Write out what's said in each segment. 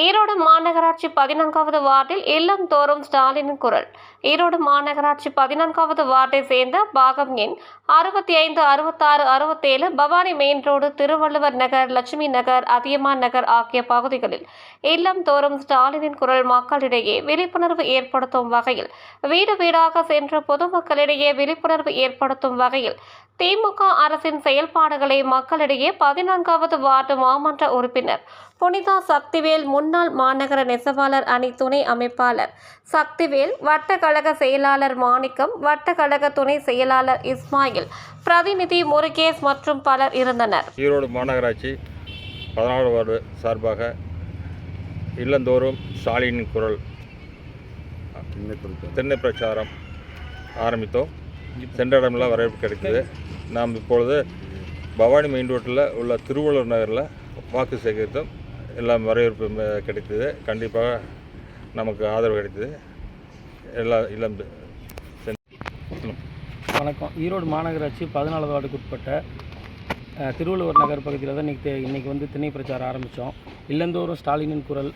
ஈரோடு மாநகராட்சி பதினான்காவது வார்டில் இல்லம் தோறும் ஸ்டாலினின் குரல். ஈரோடு மாநகராட்சி பதினான்காவது வார்டை சேர்ந்த பாகம் எண் அறுபத்தி ஐந்து அறுபத்தாறு அறுபத்தேழு பவானி மெயின் ரோடு திருவள்ளுவர் நகர் லட்சுமி நகர் அதியமான் நகர் ஆகிய பகுதிகளில் இல்லம் தோறும் ஸ்டாலினின் குரல் மக்களிடையே விழிப்புணர்வு ஏற்படுத்தும் வகையில் வீடு வீடாக சென்று பொதுமக்களிடையே விழிப்புணர்வு ஏற்படுத்தும் வகையில் திமுக அரசின் செயல்பாடுகளை மக்களிடையே பதினான்காவது வார்டு மாமன்ற உறுப்பினர் புனிதா சக்திவேல் முன் முன்னாள் மாநகர நெசவாளர் அணி துணை அமைப்பாளர் சக்திவேல் வட்டக்கழக செயலாளர் மாணிக்கம் வட்டக்கழக துணை செயலாளர் இஸ்மாயில் பிரதிநிதி முருகேஷ் மற்றும் பலர் இருந்தனர். ஈரோடு மாநகராட்சி பதினாறு வார்டு சார்பாக இல்லந்தோறும் ஸ்டாலின் குரல் தென்னை பிரச்சாரம் ஆரம்பித்தோம். சென்ற இடமெல்லாம் வரவேற்பு கிடைக்குது நாம் இப்பொழுது பவானி மெயின் ரோட்டில் உள்ள திருவள்ளூர் நகரில் வாக்கு சேகரித்தோம். எல்லாம் வரவேற்பு கிடைத்தது. கண்டிப்பாக நமக்கு ஆதரவு கிடைத்தது. எல்லா இல்லம் வணக்கம். ஈரோடு மாநகராட்சி பதினாலாவது வார்டுக்கு உட்பட்ட திருவள்ளுவர் நகர் பகுதியில் தான் இன்றைக்கி இன்றைக்கி வந்து திணை பிரச்சாரம் ஆரம்பித்தோம் இல்லந்தோறும் ஸ்டாலினின் குரல்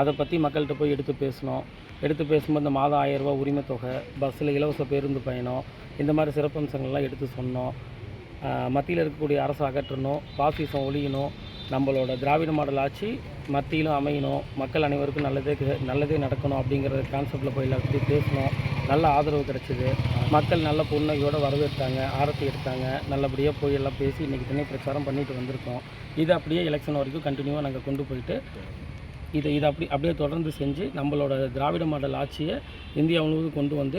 அதை பற்றி மக்கள்கிட்ட போய் எடுத்து பேசணும். எடுத்து பேசும்போது இந்த மாதம் ஆயிரம் ரூபாய் உரிமை தொகை பஸ்ஸில் இலவச பேருந்து பயணம் இந்த மாதிரி சிறப்பம்சங்கள்லாம் எடுத்து சொன்னோம். மத்தியில் இருக்கக்கூடிய அரசு அகற்றணும் பாசிசம் ஒழியணும் நம்மளோட திராவிட மாடல் ஆட்சி மத்தியிலும் அமையணும். மக்கள் அனைவருக்கும் நல்லதே நல்லதே நடக்கணும் அப்படிங்கிற கான்செப்டில் போய் எல்லாத்தையும் பேசணும். நல்ல ஆதரவு கிடைச்சிது. மக்கள் நல்ல புன்னகையோடு வரவேற்றாங்க ஆரத்தி எடுத்தாங்க. நல்லபடியாக போய் எல்லாம் பேசி இன்றைக்கி தண்ணி பிரச்சாரம் பண்ணிட்டு வந்திருக்கோம். இது அப்படியே எலெக்ஷன் வரைக்கும் கண்டினியூவாக நாங்கள் கொண்டு போயிட்டு இதை இதை அப்படி அப்படியே தொடர்ந்து செஞ்சு நம்மளோட திராவிட மாடல் ஆட்சியை இந்தியா முழுவதும் கொண்டு வந்து